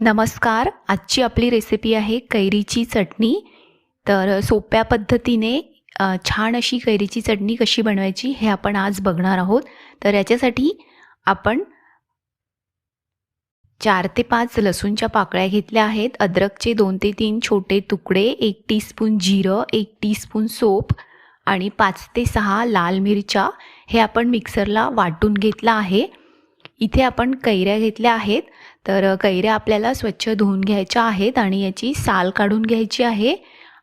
नमस्कार आजची आपली रेसिपी आहे कैरीची चटणी. तर सोप्या पद्धतीने छान अशी कैरीची चटणी कशी बनवायची हे आपण आज बघणार आहोत. तर याच्यासाठी आपण चार ते पाच लसूणच्या पाकळ्या घेतल्या आहेत. अद्रकचे दोन ते तीन छोटे तुकडे एक टीस्पून जिरं एक टीस्पून सोप आणि पाच ते सहा लाल मिरच्या हे आपण मिक्सरला वाटून घेतलं आहे. इथे आपण कैऱ्या घेतल्या आहेत. तर कैऱ्या आपल्याला स्वच्छ धुवून घ्यायच्या आहेत आणि याची साल काढून घ्यायची आहे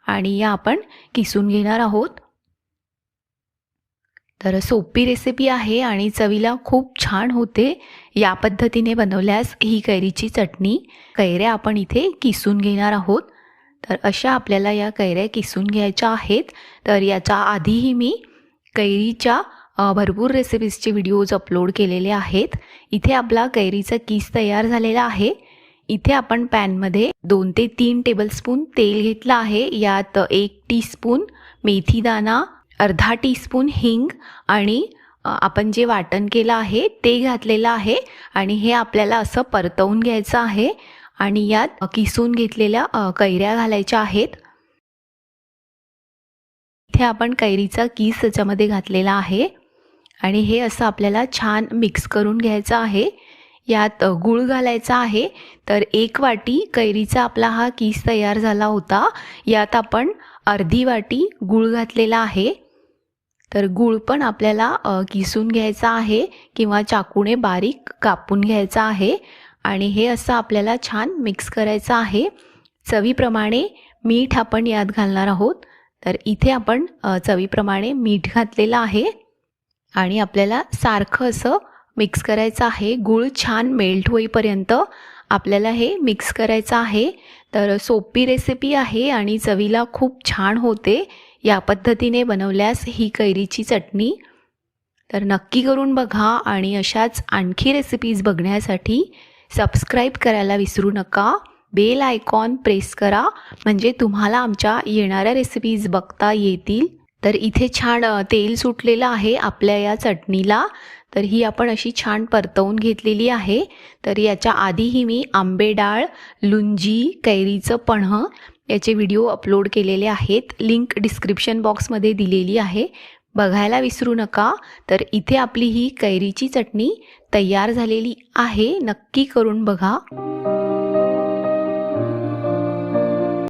आणि या आपण किसून घेणार आहोत. तर सोपी रेसिपी आहे आणि चवीला खूप छान होते. या पद्धतीने बनवल्यास ही कैरीची चटणी. कैऱ्या आपण इथे किसून घेणार आहोत. तर अशा आपल्याला या कैऱ्या किसून घ्यायच्या आहेत. तर याच्या आधीही मी कैरीच्या भरपूर रेसिपीजचे व्हिडिओज अपलोड केलेले आहेत. इथे आपला कैरीचा किस तयार झालेला आहे. इथे आपण पॅनमध्ये दोन ते तीन टेबलस्पून तेल घेतलं आहे. यात एक टीस्पून मेथीदाना अर्धा टीस्पून हिंग आणि आपण जे वाटण केलं आहे ते घातलेलं आहे आणि हे आपल्याला असं परतवून घ्यायचं आहे आणि यात किसून घेतलेल्या कैऱ्या घालायच्या आहेत. इथे आपण कैरीचा किस त्याच्यामध्ये घातलेला आहे. आणि हे असं आपल्याला छान मिक्स करून घ्यायचं आहे. यात गूळ घालायचा आहे. तर एक वाटी कैरीचा आपला हा किस तयार झाला होता. यात आपण अर्धी वाटी गूळ घातलेला आहे. तर गूळ पण आपल्याला किसून घ्यायचा आहे किंवा चाकूने बारीक कापून घ्यायचा आहे. आणि हे असं आपल्याला छान मिक्स करायचं आहे. चवीप्रमाणे मीठ आपण यात घालणार आहोत. तर इथे आपण चवीप्रमाणे मीठ घातलेलं आहे. आणि आपल्याला सारखं असं मिक्स करायचं आहे. गूळ छान मेल्ट होईपर्यंत आपल्याला हे मिक्स करायचं आहे. तर सोपी रेसिपी आहे आणि चवीला खूप छान होते. या पद्धतीने बनवल्यास ही कैरीची चटणी. तर नक्की करून बघा आणि अशाच आणखी रेसिपीज बघण्यासाठी सबस्क्राईब करायला विसरू नका. बेल आयकॉन प्रेस करा. म्हणजे तुम्हाला आमच्या येणाऱ्या रेसिपीज बघता येतील. तर इथे छान तेल सुटलेलं आहे आपल्या या चटणीला. तर ही आपण अशी छान परतवून घेतलेली आहे. तर याच्या आधीही मी आंबे डाळ लुंजी कैरीचं पन्हं याचे व्हिडिओ अपलोड केलेले आहेत. लिंक डिस्क्रिप्शन बॉक्समध्ये दिलेली आहे. बघायला विसरू नका. तर इथे आपली ही कैरीची चटणी तयार झालेली आहे. नक्की करून बघा.